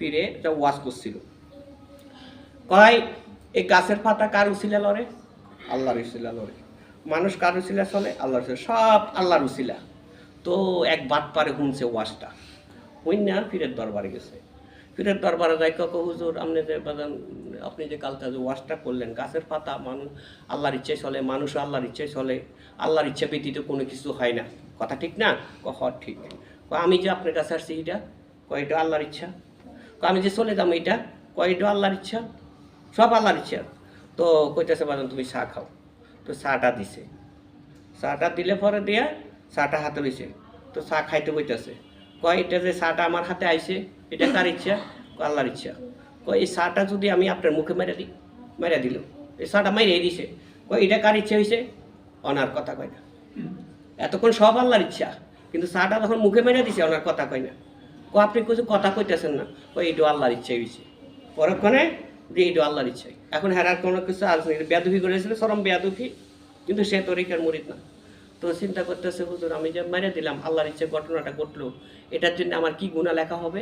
ফিরে যা ওয়াজ করছিল। কয়, এই গাছের পাতা কার উসিলা লড়ে? আল্লাহর উসিলা লড়ে। মানুষ কার উসিলা চলে? আল্লাহর উসিলা। সব আল্লাহর উসিলা। তো এক বাদ পারে শুনছে ওয়াজটা। হইনা ফিরের দরবারে গেছে। ফিরের দরবারে যাই কক হুজুর, আপনি যে আপনি যে কালটা যে ওয়াজটা করলেন, গাছের পাতা মানুষ আল্লাহর ইচ্ছে চলে মানুষ আল্লাহর ইচ্ছে চলে, আল্লাহর ইচ্ছা ব্যতীত কোনো কিছু হয় না। কথা ঠিক না? কহ, ঠিক। আমি যে আপনার কাছে আসছি, এটা? কয়, এটা আল্লাহর ইচ্ছা। আমি যে চলে যাব এটা, কয় এটা আল্লাহর ইচ্ছা, সব আল্লাহর ইচ্ছা। তো কইতেছে বাজান তুমি চা খাও। তো চাটা দিছে। চাটা দিলে পরে দিয়া চাটা হাতে লইছে। তো চা খাইতে বইতেছে কয়, এটা যে চাটা আমার হাতে আইছে, এটা কার ইচ্ছা? আল্লাহর ইচ্ছা। কয়, এই চাটা যদি আমি আপনার মুখে মেরে দিই মেরে দিল এই চাটা মেরে দিছে। কয়, এটা কার ইচ্ছা হয়েছে অনার কথা কয় না। এতক্ষণ সব আল্লাহর ইচ্ছা, কিন্তু চাটা যখন মুখে মেরে দিছে ওনার কথা কয় না। আপনি কিছু কথা কইতেছেন না। কই এইটা আল্লাহর ইচ্ছাই হয়েছে পরক্ষণে যে এইটা আল্লাহর ইচ্ছাই। এখন হেরার কোনো কিছু নেই। বেদুফি করেছিল সরম বেদুফি কিন্তু সে তরিকার মুরিদ না। তো চিন্তা করতেছে হুজুর আমি যে মেরে দিলাম আল্লাহর ইচ্ছে ঘটনাটা ঘটলো এটার জন্য আমার কি গুণা লেখা হবে?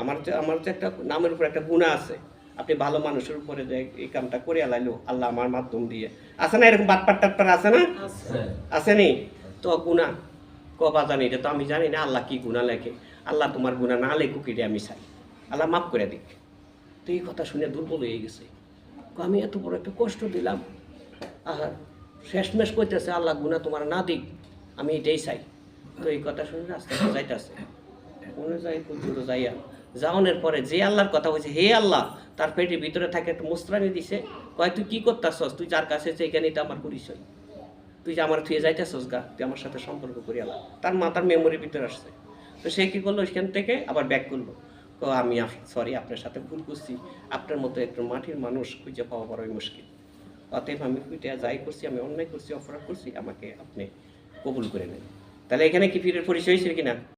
আমার যে আমার যে একটা নামের উপর একটা গুণা আছে। আপনি ভালো মানুষের উপরে যে এই কামটা করে আলাইলো আল্লাহ আমার মাধ্যম দিয়ে। আছে না এরকম বাটপাট টাটপার আছে না? আসেনি তো গুণা কবা জানি, এটা তো আমি জানি না, আল্লাহ কি গুণা লেখে? আল্লাহ তোমার গুণা না লেখুক, এটা আমি চাই। আল্লাহ মাফ করে দিক। তো এই কথা শুনে দুর্বল হয়ে গেছে। আমি এত বড় একটা কষ্ট দিলাম। আর শেষমেশ করতেছে আল্লাহ গুণা তোমার না দিক, আমি এটাই চাই। তো এই কথা শুনে রাস্তায় যাইতেছে। মনে যাই পর্যন্ত যাইয়া? যাওয়ানোর পরে যে আল্লাহর কথা বলছে হে আল্লাহ, তার পেটের ভিতরে থাকে একটা মুস্ত্রানি দিছে। কয়, তুই কি করতেছস? তুই যার কাছে এখানেই তো আমার পরিচয়। তুই যে আমার থুয়ে যাইতেছস গা, তুই আমার সাথে সম্পর্ক করি আলা। তার মাতার মেমোরির ভিতরে আসছে। তো সে কী করল, সেখান থেকে আবার ব্যাক করল। তো আমি সরি আপনার সাথে ভুল করছি। আপনার মতো একটু মাটির মানুষ খুঁজে পাওয়া বড়ই মুশকিল। অতএব আমি খুঁজে যাই করছি, আমি অন্যায় করছি, অপরাধ করছি, আমাকে আপনি কবুল করে নেন। তাহলে এখানে কি ফিরের পরিচয় ছিল কিনা?